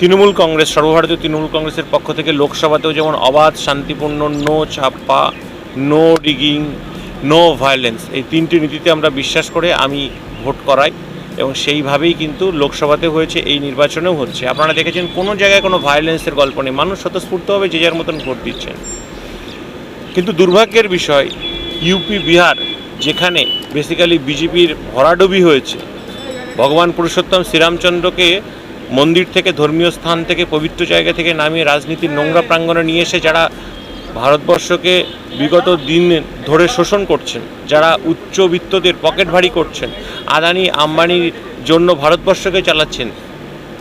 তৃণমূল কংগ্রেস, সর্বভারতীয় তৃণমূল কংগ্রেসের পক্ষ থেকে লোকসভাতেও যেমন অবাধ, শান্তিপূর্ণ, নো ছাপ্পা নো ডিগিং, নো ভায়োলেন্স এই তিনটি নীতিতে আমরা বিশ্বাস করে আমি ভোট করাই এবং সেইভাবেই কিন্তু লোকসভাতে হয়েছে, এই নির্বাচনেও হচ্ছে। আপনারা দেখেছেন কোনো জায়গায় কোনো ভায়োলেন্সের গল্প নেই। মানুষ স্বতঃস্ফূর্তভাবে যে যার মতন ভোট দিচ্ছেন কিন্তু দুর্ভাগ্যের বিষয় ইউপি বিহার যেখানে বেসিক্যালি বিজেপির ভরাডুবি হয়েছে, ভগবান পুরুষোত্তম শ্রীরামচন্দ্রকে মন্দির থেকে ধর্মীয় স্থান থেকে পবিত্র জায়গা থেকে নামিয়ে রাজনীতির নোংরা প্রাঙ্গণে নিয়ে এসে যারা ভারতবর্ষকে বিগত দিন ধরে শোষণ করছেন, যারা উচ্চবিত্তদের পকেট ভারী করছেন, আদানি, আম্বানির জন্য ভারতবর্ষকে চালাচ্ছেন,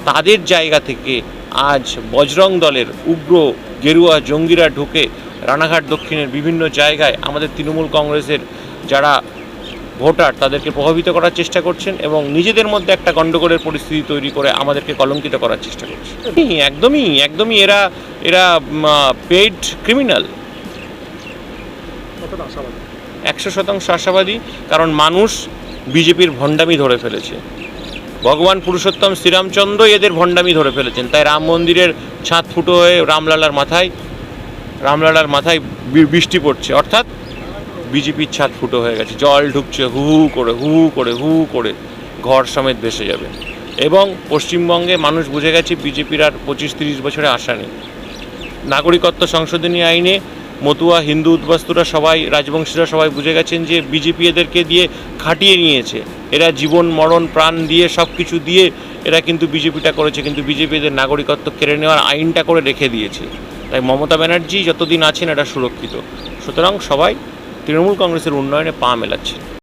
তাদের জায়গা থেকে আজ বজরং দলের উগ্র গেরুয়া জঙ্গিরা ঢুকে রানাঘাট দক্ষিণের বিভিন্ন জায়গায় আমাদের তৃণমূল কংগ্রেসের যারা ভোটার তাদেরকে প্রভাবিত করার চেষ্টা করছেন এবং নিজেদের মধ্যে একটা গণ্ডগোলের পরিস্থিতি তৈরি করে আমাদেরকে কলঙ্কিত করার চেষ্টা করছেন। একদমই একদমই এরা এরা পেইড ক্রিমিনাল একশো শতাংশ আশাবাদী কারণ মানুষ বিজেপির ভণ্ডামি ধরে ফেলেছে। ভগবান পুরুষোত্তম শ্রীরামচন্দ্র এদের ভণ্ডামি ধরে ফেলেছেন। তাই রাম মন্দিরের ছাদ ফুটো হয়ে রামলালার মাথায় রামলালার মাথায় বৃষ্টি পড়ছে। অর্থাৎ বিজেপির ছাদ ফুটো হয়ে গেছে। জল ঢুকছে হু হু করে, হু হু করে, হু হু করে ঘর সমেত ভেসে যাবে। এবং পশ্চিমবঙ্গে মানুষ বুঝে গেছে বিজেপির আর পঁচিশ তিরিশ বছরে আসা নেই। নাগরিকত্ব সংশোধনী আইনে মতুয়া হিন্দু উদ্বাস্তুরা সবাই, রাজবংশীরা সবাই বুঝে গেছেন যে বিজেপি এদেরকে দিয়ে খাটিয়ে নিয়েছে। এরা জীবন, মরণ, প্রাণ দিয়ে সব কিছু দিয়ে এরা কিন্তু বিজেপিটা করেছে। কিন্তু বিজেপি এদের নাগরিকত্ব কেড়ে নেওয়ার আইনটা করে রেখে দিয়েছে। তাই মমতা ব্যানার্জি যতদিন আছেন এটা সুরক্ষিত। সুতরাং সবাই তৃণমূল কংগ্রেসের উন্নয়নে পা মেলাচ্ছে